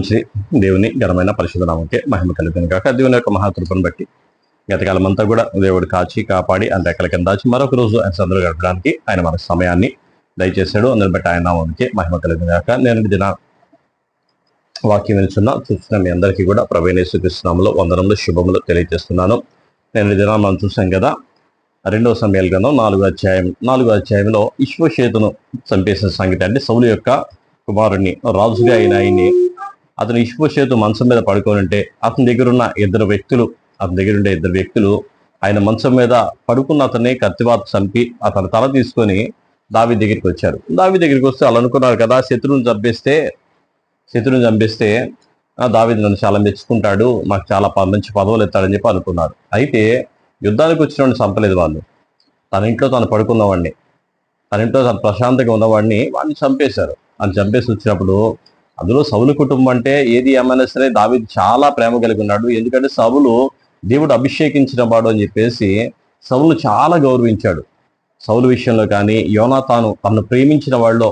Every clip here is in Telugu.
మంచి దేవుని ఘనమైన పరిశుధనామకే మహిమ కలిగిన కాక దేవుని యొక్క మహాకృపను బట్టి గతకాలం అంతా కూడా దేవుడు కాచి కాపాడి ఆయన రెక్కల కింద దాచి మరొక రోజు ఆయన సందరు గడపడానికి ఆయన మనకు సమయాన్ని దయచేశాడు. అందుని బట్టి ఆయన నామానికి మహిమ కలిగిన కాక నేను దిన వాక్యం వినిచున్న చూసిన మీ అందరికీ కూడా ప్రవీణేశ్వరిస్తున్నాములో వందనములు శుభములు తెలియజేస్తున్నాను. నేను దిన మనం చూసాం కదా రెండవ సమయాల గ్రంథం నాలుగో అధ్యాయం. నాలుగో అధ్యాయంలో విశ్వశేతును చంపేసిన సంగతి అంటే సౌలు యొక్క కుమారుణ్ణి రాజుగా అయిన ఆయన్ని అతను ఇష్పోషేతు మంచం మీద పడుకొని ఉంటే అతని దగ్గర ఉన్న ఇద్దరు వ్యక్తులు అతని దగ్గర ఉండే ఇద్దరు వ్యక్తులు ఆయన మంచం మీద పడుకున్న అతన్ని కత్తివాత చంపి అతని తల తీసుకొని దావి దగ్గరికి వచ్చారు. దావి దగ్గరికి వస్తే వాళ్ళు అనుకున్నారు కదా శత్రువుని చంపేస్తే శత్రువుని చంపేస్తే "ఆ, నన్ను చాలా మెచ్చుకుంటాడు మాకు చాలా మంచి పదవులు ఎత్తాడని చెప్పి అనుకున్నారు. అయితే యుద్ధానికి వచ్చిన వాడిని చంపలేదు వాళ్ళు. తన ఇంట్లో తను పడుకున్నవాడిని. తన ఇంట్లో తను ప్రశాంతంగా ఉన్నవాడిని వాడిని చంపేశారు. అని చంపేసి వచ్చినప్పుడు అందులో సౌలు కుటుంబం అంటే ఏది ఏమైనా సరే చాలా ప్రేమ కలిగి ఉన్నాడు. ఎందుకంటే సౌలు దేవుడు అభిషేకించిన వాడు అని చెప్పేసి సౌలు చాలా గౌరవించాడు. సౌలు విషయంలో కానీ యోనా తాను తను ప్రేమించిన వాళ్ళు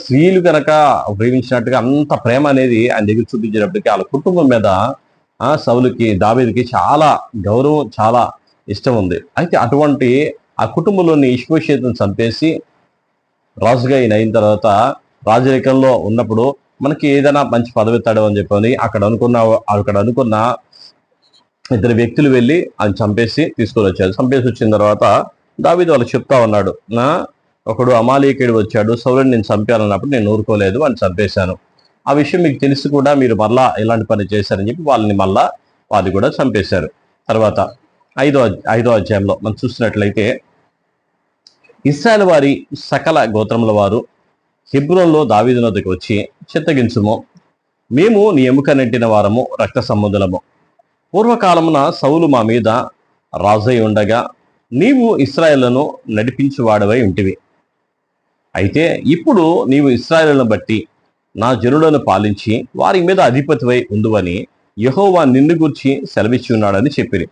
స్త్రీలు కనుక ప్రేమించినట్టుగా అంత ప్రేమ అనేది ఆయన దగ్గర చూపించినప్పటికీ వాళ్ళ కుటుంబం మీద సౌలుకి దావేదికి చాలా గౌరవం చాలా ఇష్టం ఉంది. అయితే అటువంటి ఆ కుటుంబంలోని ఇష్పోషేతుని చంపేసి రాజుగా ఈయన అయిన తర్వాత రాజరికంలో ఉన్నప్పుడు మనకి ఏదైనా మంచి పదవి ఎత్తాడు అని చెప్పని అక్కడ అనుకున్న అక్కడ అనుకున్న ఇద్దరు వ్యక్తులు వెళ్ళి ఆయన చంపేసి తీసుకొని వచ్చారు. చంపేసి వచ్చిన తర్వాత దావీదు వాళ్ళు చెప్తా ఉన్నాడు నా ఒకడు అమాలీకుడు వచ్చాడు సౌరుని నేను చంపానన్నప్పుడు నేను ఊరుకోలేదు అని చంపేశాను. ఆ విషయం మీకు తెలిసి కూడా మీరు మళ్ళా ఇలాంటి పని చేశారని చెప్పి వాళ్ళని మళ్ళా వాళ్ళు కూడా చంపేశారు. తర్వాత ఐదో ఐదో అధ్యాయంలో మనం చూసినట్లయితే ఇస్రాయల్ వారి సకల గోత్రముల వారు హిబ్రోన్లో దావీదునదికి వచ్చి చిత్తగించుము మేము నీ ఎముక నెట్టిన వారము రక్త సంబంధులము. పూర్వకాలమున సౌలు మా మీద రాజై ఉండగా నీవు ఇస్రాయేళ్ళను నడిపించువాడవై ఉంటివి. అయితే ఇప్పుడు నీవు ఇస్రాయేళ్ళను బట్టి నా జనులను పాలించి వారి మీద అధిపతివై ఉందువని యహోవా నిన్ను గురించి సెలవిచ్చి ఉన్నాడని చెప్పిరి.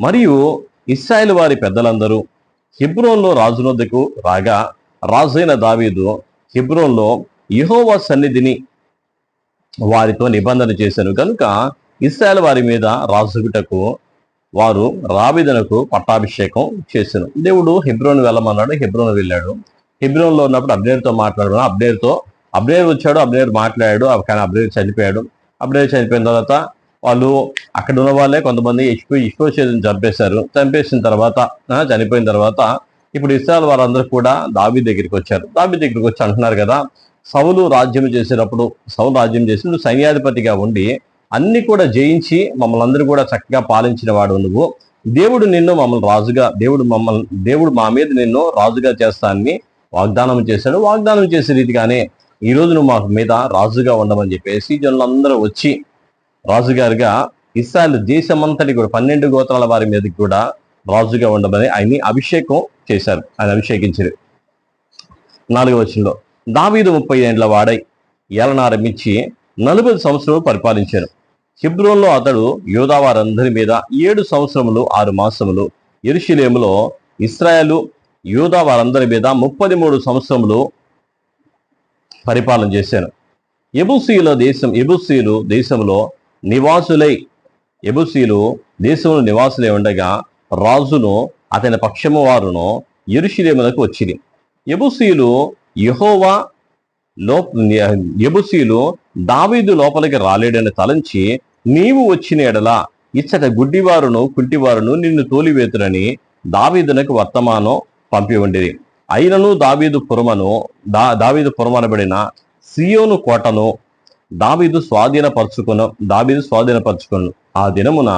మరియు ఇస్రాయేల్ వారి పెద్దలందరూ హిబ్రోన్లో రాజునొద్దకు రాగా రాజైన దావీదు హిబ్రోన్లో యెహోవా సన్నిధిని వారితో నిబంధన చేశాను కనుక ఇస్రాయల్ వారి మీద రాజుగుటకు వారు రాబిదనకు పట్టాభిషేకం చేశాను దేవుడు హిబ్రోన్ వెళ్ళమన్నాడు హిబ్రోన్ వెళ్ళాడు. హిబ్రోన్లో ఉన్నప్పుడు అబ్నేర్తో మాట్లాడాడు అబ్నేర్తో అబ్నేర్ వచ్చాడు అబ్నేర్ మాట్లాడాడు కానీ అబ్నేర్ చనిపోయాడు. అబ్నేర్ చనిపోయిన తర్వాత వాళ్ళు అక్కడ ఉన్న వాళ్ళే కొంతమంది ఇష్పో ఇష్పోషేదని చంపేశారు. చంపేసిన తర్వాత చనిపోయిన తర్వాత ఇప్పుడు ఇస్రాయల్ వారందరూ కూడా దాబీ దగ్గరికి వచ్చారు. దాబీ దగ్గరికి వచ్చి అంటున్నారు కదా సౌలు రాజ్యం చేసేటప్పుడు సౌలు రాజ్యం చేసి నువ్వు సైన్యాధిపతిగా ఉండి అన్ని కూడా జయించి మమ్మల్ని అందరూ కూడా చక్కగా పాలించిన వాడు నువ్వు. దేవుడు నిన్ను మమ్మల్ని రాజుగా దేవుడు మమ్మల్ని దేవుడు మా మీద నిన్ను రాజుగా చేస్తానని వాగ్దానం చేశాడు. వాగ్దానం చేసే రీతిగానే ఈ రోజు నువ్వు మా మీద రాజుగా ఉండమని చెప్పేసి జనులందరూ వచ్చి రాజుగారిగా ఇస్రాయల్ దేశమంతటి కూడా పన్నెండు గోత్రాల వారి మీదకి కూడా రాజుగా ఉండమని ఆయన్ని అభిషేకం చేశారు. ఆయన అభిషేకించారు నాలుగవ వచనంలో దావీదు ముప్పై ఏండ్ల వాడై ఏలనారంభించి నలభై సంవత్సరాలు పరిపాలించారు. హిబ్రోన్లో అతడు యోధావారందరి మీద ఏడు సంవత్సరములు ఆరు మాసములు. ఎరుషిలేములో ఇస్రాయేలు యోధా వారందరి మీద ముప్పది మూడు సంవత్సరములు పరిపాలన చేశాను ఎబుసీల దేశం ఎబుసీలు దేశంలో నివాసులై ఎబుసీలు దేశంలో నివాసులై ఉండగా రాజును అతని పక్షము వారును ఎరుషులేములకు వచ్చింది ఎబుసీలు యహోవా లో ఎబుసీలు దావీదు లోపలికి రాలేడని తలంచి నీవు వచ్చిన ఎడల ఇచ్చట గుడ్డివారును కుంటివారును నిన్ను తోలివేతురని దావీదునకు వర్తమానం పంపి ఉండేది అయినను దావీదు పురమను దా దావీదు పురమనబడిన సియోను కోటను దావీదు స్వాధీనపరచుకును దావీదు స్వాధీనపరచుకును. ఆ దినమున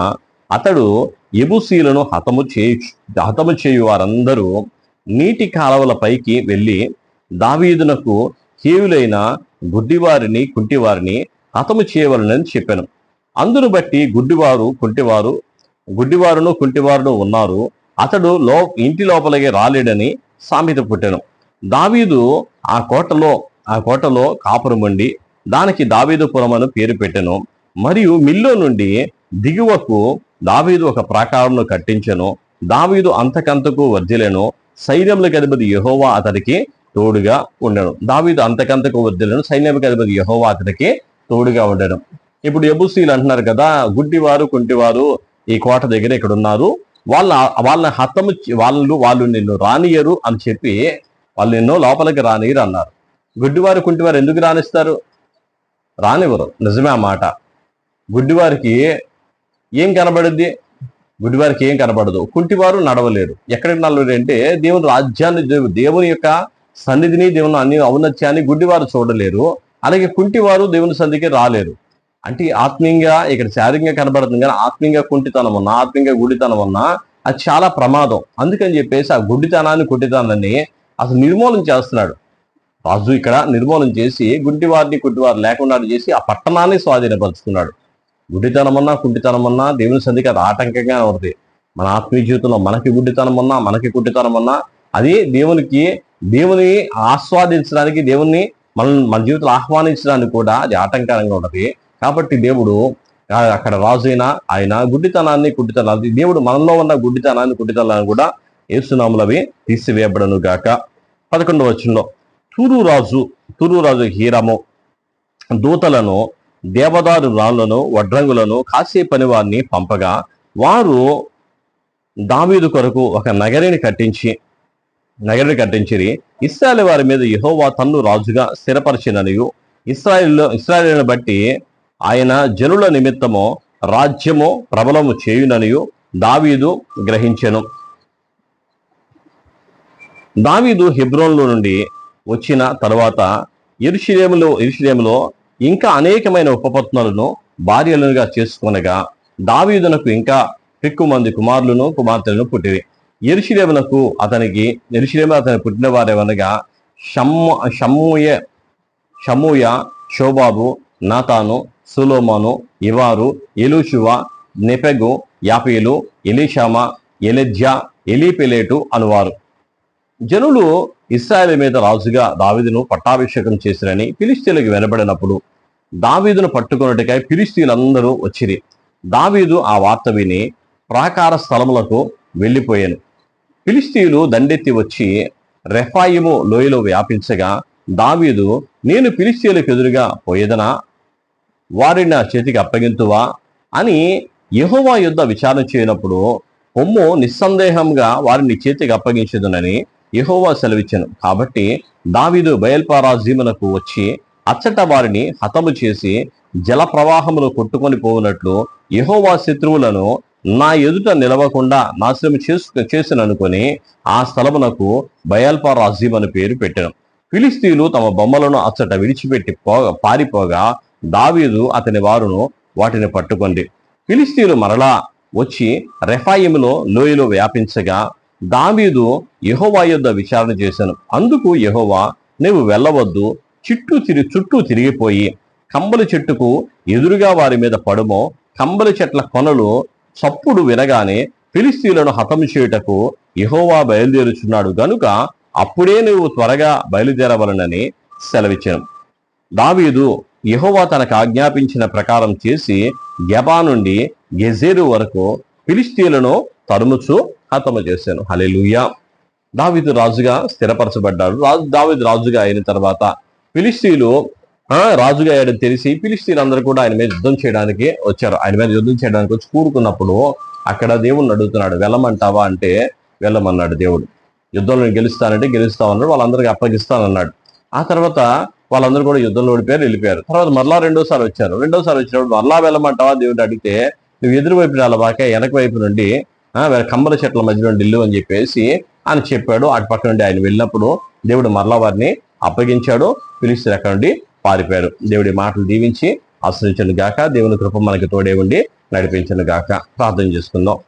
అతడు ఎబుసీలను హతము చేయు హతము చేయు వారందరూ నీటి కాలవల పైకి వెళ్ళి దావీదునకు హీవులైన గుడ్డివారిని కుంటివారిని హతము చేయవలనని చెప్పాను. అందును బట్టి గుడ్డివారు కుంటివారు గుడ్డివారును కుంటివారును ఉన్నారు. అతడు లో ఇంటి లోపలికి రాలేడని సామెత పుట్టాను. దావీదు ఆ కోటలో ఆ కోటలో కాపురం ఉండి దానికి దావీదుపురం అని పేరు పెట్టాను. మరియు మిల్లో నుండి దిగువకు దావీదు ఒక ప్రాకారంను కట్టించెను దావీదు అంతకంతకు వర్ధిలెను సైన్యములకు అధిపతి యహోవా అతడికి తోడుగా ఉండను. దావీదు అంతకంతకు వర్ధిలెను సైన్యములకు అధిపతి యహోవా అతడికి తోడుగా ఉండడం ఇప్పుడు ఎబుసీలు అంటున్నారు కదా గుడ్డివారు కుంటివారు ఈ కోట దగ్గర ఇక్కడ ఉన్నారు వాళ్ళ వాళ్ళని హతము వాళ్ళు వాళ్ళు నిన్ను రానియరు అని చెప్పి వాళ్ళు నిన్ను లోపలికి రానియరు అన్నారు. గుడ్డివారు కుంటివారు ఎందుకు రానిస్తారు? రానివ్వరు. నిజమే ఆ మాట. గుడ్డివారికి ఏం కనబడింది? గుడివారికి ఏం కనబడదు. కుంటివారు నడవలేరు. ఎక్కడికి నడవలేరు అంటే దేవుని రాజ్యాన్ని దేవుని యొక్క సన్నిధిని దేవుని అన్ని ఔన్నత్యాన్ని గుడ్డివారు చూడలేరు. అలాగే కుంటివారు దేవుని సన్నిధికి రాలేరు. అంటే ఆత్మీయంగా ఇక్కడ శారీరంగా కనబడుతుంది కానీ ఆత్మీయంగా కుంటితనం ఉన్నా ఆత్మీయంగా గుడితనం ఉన్నా అది చాలా ప్రమాదం. అందుకని చెప్పేసి ఆ గుడ్డితనాన్ని కుంటితనాన్ని అసలు నిర్మూలన చేస్తున్నాడు. రాజు ఇక్కడ నిర్మూలన చేసి గుడ్డివారిని కుంటివారు లేకుండా చేసి ఆ పట్టణాన్ని స్వాధీనపరుచుకున్నాడు గుడ్డితనమన్నా ఉన్నా దేవుని సంధికి అది ఆటంకంగా ఉంటుంది. మన ఆత్మీయ జీవితంలో మనకి గుడ్డితనమన్నా మనకి కుంటితనం అది దేవునికి దేవుని ఆస్వాదించడానికి దేవుణ్ణి మన మన జీవితంలో ఆహ్వానించడానికి కూడా అది ఆటంకరంగా ఉంటుంది. కాబట్టి దేవుడు అక్కడ రాజు అయినా ఆయన గుడ్డితనాన్ని కుడ్డితనాన్ని దేవుడు మనలో ఉన్న గుడ్డితనాన్ని కుట్టితనాన్ని కూడా ఏసునాములవి తీసివేయబడను గాక. పదకొండవ వచనంలో తూరు రాజు తూరు రాజు హీరము దూతలను దేవదారు రాళ్ళను వడ్రంగులను కాసే పని వారిని పంపగా వారు దావీదు కొరకు ఒక నగరిని కట్టించి నగరిని కట్టించిరి. ఇస్రాయల్ వారి మీద యహోవా తన్ను రాజుగా స్థిరపరిచిననియు. ఇస్రాయేల్లో ఇస్రాయల్ని బట్టి ఆయన జనుల నిమిత్తము రాజ్యము ప్రబలము చేయుననియు దావీదు గ్రహించెను. దావీదు హిబ్రోన్లో నుండి వచ్చిన తర్వాత ఇరుషులేములో ఇరుషులేములో ఇంకా అనేకమైన ఉపపత్నులను భార్యలుగా చేసుకొనగా దావీదునకు ఇంకా పిక్కు మంది కుమారులను కుమార్తెలను పుట్టివి ఎరుషులేమునకు అతనికి ఎరుషులేము అతనికి పుట్టిన వారేమనగా షమ్ము షమ్ముయ షమూయ షోబాబు నాతాను సులోమాను ఇవారు ఎలుషువ నెపెగు యాపీలు ఎలీషామ ఎలెజ్యా ఎలీపెలేటు అనువారు. జనులు ఇస్రాయేల్ మీద రాజుగా దావీదును పట్టాభిషేకం చేసిరని ఫిలిస్తీన్లకు వెనబడినప్పుడు దావీదును పట్టుకున్నట్టుకై ఫిలిస్తీన్లందరూ వచ్చిరి. దావీదు ఆ వార్త విని ప్రాకార స్థలములకు వెళ్ళిపోయాను. ఫిలిస్తీన్లు దండెత్తి వచ్చి రెఫాయిము లోయలో వ్యాపించగా దావీదు నేను ఫిలిస్తీన్లకు ఎదురుగా పోయేదనా? వారిని నా చేతికి అప్పగింతువా? అని యహోవా యుద్ధ విచారణ చేయనప్పుడు కొమ్ము నిస్సందేహంగా వారిని చేతికి అప్పగించదునని యహోవా సెలవిచ్చాను. కాబట్టి దావీదు బయల్పారాజీమునకు వచ్చి అచ్చట వారిని హతము చేసి జల ప్రవాహములు కొట్టుకొని పోవునట్లు యహోవా శత్రువులను నా ఎదుట నిలవకుండా నాశనం చేసు చేసిననుకొని ఆ స్థలమునకు బయల్పారాజీమ్ అని పేరు పెట్టాను. ఫిలిస్తీన్లు తమ బొమ్మలను అచ్చట విడిచిపెట్టి పోగా పారిపోగా దావీదు అతని వారును వాటిని పట్టుకుంది. ఫిలిస్తీన్లు మరలా వచ్చి రెఫాయిములో లోయలో వ్యాపించగా దావీదు యహోవా యొద్ద విచారణ చేశాను. అందుకు యహోవా నువ్వు వెళ్ళవద్దు. చుట్టూ తిరిగి చుట్టూ తిరిగిపోయి కంబలి చెట్టుకు ఎదురుగా వారి మీద పడుమో. కంబలి చెట్ల కొనలు చప్పుడు వినగానే ఫిలిస్తీన్లను హతము చేయుటకు యహోవా బయలుదేరుచున్నాడు. గనుక అప్పుడే నువ్వు త్వరగా బయలుదేరవలనని సెలవిచ్చాను. దావీదు యహోవా తనకు ఆజ్ఞాపించిన ప్రకారం చేసి గెబా నుండి గెజేరు వరకు ఫిలిస్తీన్లను తరుముచు హతము చేశాను. హల్లెలూయా. దావిదు రాజుగా స్థిరపరచబడ్డాడు. రాజు దావిదు రాజుగా అయిన తర్వాత పిలిస్తీలు ఆ, రాజుగా అయ్యాడని తెలిసి ఫిలిస్తీన్ అందరూ కూడా ఆయన మీద యుద్ధం చేయడానికి వచ్చారు. ఆయన మీద యుద్ధం చేయడానికి వచ్చి కూరుకున్నప్పుడు అక్కడ దేవుణ్ణి అడుగుతున్నాడు వెళ్ళమంటావా? అంటే వెళ్ళమన్నాడు దేవుడు. యుద్ధంలో గెలుస్తానంటే గెలుస్తానంటే గెలుస్తామన్నాడు వాళ్ళందరికీ అప్పగిస్తానన్నాడు. ఆ తర్వాత వాళ్ళందరూ కూడా యుద్ధంలో ఓడిపోయారు వెళ్ళిపోయారు. తర్వాత మరలా రెండోసారి వచ్చారు. రెండోసారి వచ్చినప్పుడు మరలా వెళ్ళమంటావా? దేవుడు అడిగితే నువ్వు ఎదురు వైపు రాలబాక వెనక వైపు నుండి కంబల కమ్మల చెట్ల మధ్యలో నుండి ఇల్లు అని చెప్పేసి ఆయన చెప్పాడు. అటు పక్క నుండి ఆయన వెళ్ళినప్పుడు దేవుడు మరలా వారిని అప్పగించాడు. పిలిస్తే అక్కడ నుండి పారిపోయారు. దేవుడి మాటలు దీవించి ఆశ్రయించను గాక. దేవుని కృప మనకి తోడే ఉండి నడిపించను గాక. ప్రార్థన చేసుకుందాం.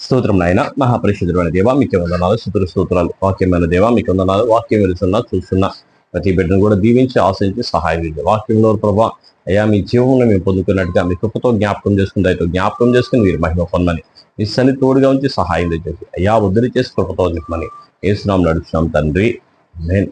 స్తోత్రం నాయన మహాపరిశుద్ధుడైన దేవ మీకు వందనాలు స్థుతులు స్తోత్రాలు వాక్యమైన దేవ మీకు వందనాలు వాక్యం వెళ్తున్నా చూస్తున్నా. ప్రతి బిడ్డను కూడా దీవించి ఆశ్రయించి సహాయం చేయండి. వాక్యంలో ప్రభా అయ్యా మీ జీవంలో మేము పొందుకున్నట్టుగా మీ కృపతో జ్ఞాపకం చేసుకుంటే అయితే జ్ఞాపకం చేసుకుని మీరు మహిమ పొందని మీ తోడుగా ఉంచి సహాయం తెచ్చేసి అయ్యా వద్దని చేసి కృపతో నిమ్మని ఏసునాం నడుచున్నాం తండ్రి. నేను